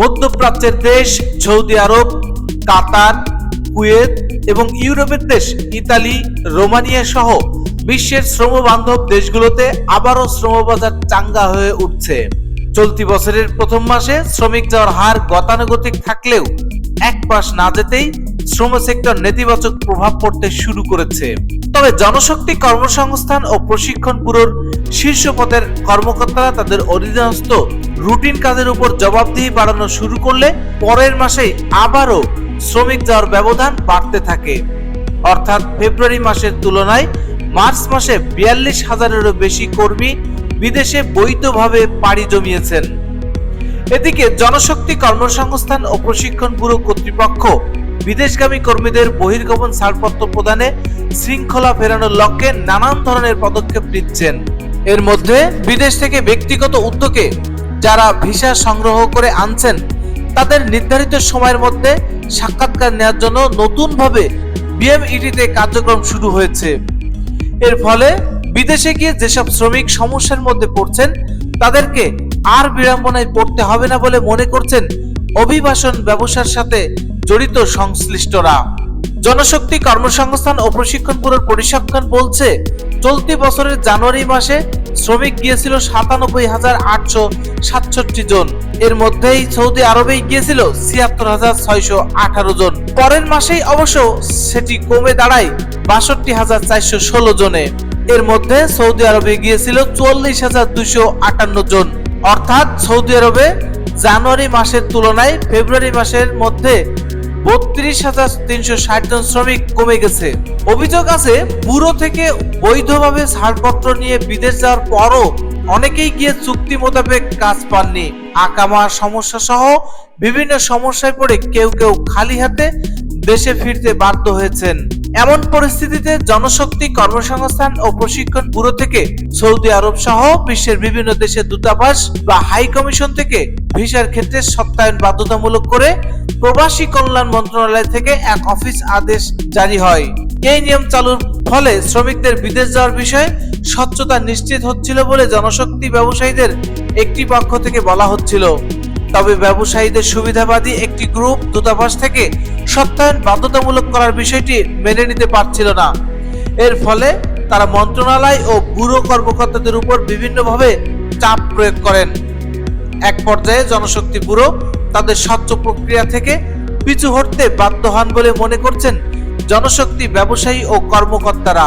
মধ্যপ্রাচ্যের দেশ সৌদি আরব, কাতার, কুয়েত এবং ইউরোপের দেশ ইতালি, রোমানিয়া সহ বিশ্বের শ্রমবান্ধব দেশগুলোতে আবারও শ্রমবাজার চাঙ্গা হয়ে উঠছে। চলতি বছরের প্রথম মাসে শ্রমিক যাওয়ার হার গতানুগতিক থাকলেও এক মাস না যেতেই শ্রম সেক্টর নেতিবাচক প্রভাব পড়তে শুরু করেছে। তবে জনশক্তি কর্মসংস্থান ও প্রশিক্ষণ ব্যুরোর শীর্ষ পদের কর্মকর্তারা তাদের অধীনস্থ রুটিন কাজের উপর জবাবদিহি বাড়ানো শুরু করলে পরের মাসেই আবারও শ্রমিক যাওয়ার ব্যবধান বাড়তে থাকে। অর্থাৎ ফেব্রুয়ারি মাসের তুলনায় মার্চ মাসে বিয়াল্লিশ হাজারেরও বেশি কর্মী বিদেশে বৈধভাবে পাড়ি জমিয়েছেন। এদিকে জনশক্তি কর্মসংস্থান ও প্রশিক্ষণ ব্যুরো কর্তৃপক্ষ বিদেশগামী কর্মীদের বহির্গমন ছাড়পত্র প্রদানে শৃঙ্খলা ফেরানোর লক্ষ্যে নানান ধরনের পদক্ষেপ নিচ্ছেন। এর মধ্যে বিদেশ থেকে ব্যক্তিগত উদ্যোগে যারা ভিসা সংগ্রহ করে আনছেন, তাদের নির্ধারিত সময়ের মধ্যে সাক্ষাৎকার নেওয়ার জন্য নতুনভাবে বিএমইটিতে কার্যক্রম শুরু হয়েছে। এর ফলে বিদেশে গিয়ে যেসব শ্রমিক সমস্যার মধ্যে পড়ছেন, তাদেরকে আর বিড়ম্বনায় পড়তে হবে না বলে মনে করছেন অভিবাসন ব্যবসার সাথে জড়িত সংশ্লিষ্টরা। জনশক্তি কর্মসংস্থান ও প্রশিক্ষণ ব্যুরোর পরিসংখ্যান বলছে, চলতি বছরের জানুয়ারি মাসে শ্রমিক গিয়েছিল সাতানব্বই হাজার আটশো সাতষট্টি জন। এর মধ্যেই সৌদি আরবেই গিয়েছিল ছিয়াত্তর হাজার ছয়শো আঠারো জন। পরের মাসেই অবশ্য সেটি কমে দাঁড়ায় বাষট্টি হাজার চারশো ষোলো জনে। এর মধ্যে সৌদি আরবে গিয়েছিল চুয়াল্লিশ হাজার দুশো আটান্ন জন। অর্থাৎ সৌদি আরবে জানুয়ারি মাসের তুলনায় ফেব্রুয়ারি মাসের মধ্যে বত্রিশ হাজার তিনশো ষাট জন শ্রমিক কমে গেছে। অভিযোগ আছে পুরো থেকে বৈধভাবে ছাড়পত্র নিয়ে বিদেশ যাওয়ার পরও অনেকেই গিয়ে চুক্তি মোতাবেক কাজ পাননি। আকামার সমস্যা সহ বিভিন্ন সমস্যায় পড়ে কেউ কেউ খালি হাতে দেশে ফিরতে বাধ্য হয়েছেন। এমন পরিস্থিতিতে জনশক্তি কর্মসংস্থান ও প্রশিক্ষণ ব্যুরো থেকে সৌদি আরব সহ বিশ্বের বিভিন্ন দেশের দূতাবাস বা হাই কমিশন থেকে ভিসার ক্ষেত্রে সত্যায়ন বাধ্যতামূলক করে প্রবাসী কল্যাণ মন্ত্রণালয় থেকে এক অফিস আদেশ জারি হয়। এই নিয়ম চালুর ফলে শ্রমিকদের বিদেশ যাওয়ার বিষয়ে স্বচ্ছতা নিশ্চিত হচ্ছিল বলে জনশক্তি ব্যবসায়ীদের একটি পক্ষ থেকে বলা হচ্ছিল। তবে ব্যবসায়ীদের সুবিধাবাদী একটি গ্রুপ দূতাবাস থেকে সত্যায়ন বাধ্যতামূলক করার বিষয়টি মেনে নিতে পারছিল না। এর ফলে তারা মন্ত্রণালয় ও ব্যুরো কর্মকর্তাদের উপর বিভিন্নভাবে চাপ প্রয়োগ করেন। এক পর্যায়ে জনশক্তি ব্যুরো তাদের স্বচ্ছ প্রক্রিয়া থেকে পিছু হটতে বাধ্য হন বলে মনে করছেন জনশক্তি ব্যবসায়ী ও কর্মকর্তারা।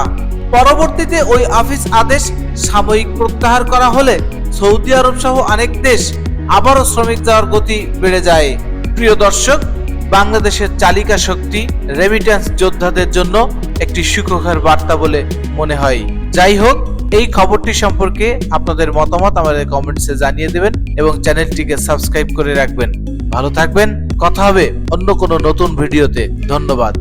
পরবর্তীতে ওই অফিস আদেশ সাময়িক প্রত্যাহার করা হলে সৌদি আরব সহ অনেক দেশ আবারও শ্রমিক যাওয়ার গতি বেড়ে যায়। প্রিয় দর্শক, বাংলাদেশের চালিকা শক্তি রেমিট্যান্স যোদ্ধাদের জন্য একটি সুখকর বার্তা বলে মনে হয়। যাই হোক, এই খবরটি সম্পর্কে আপনাদের মতামত আমাদের কমেন্টসে জানিয়ে দেবেন এবং চ্যানেলটিকে সাবস্ক্রাইব করে রাখবেন। ভালো থাকবেন, কথা হবে অন্য কোনো নতুন ভিডিওতে। ধন্যবাদ।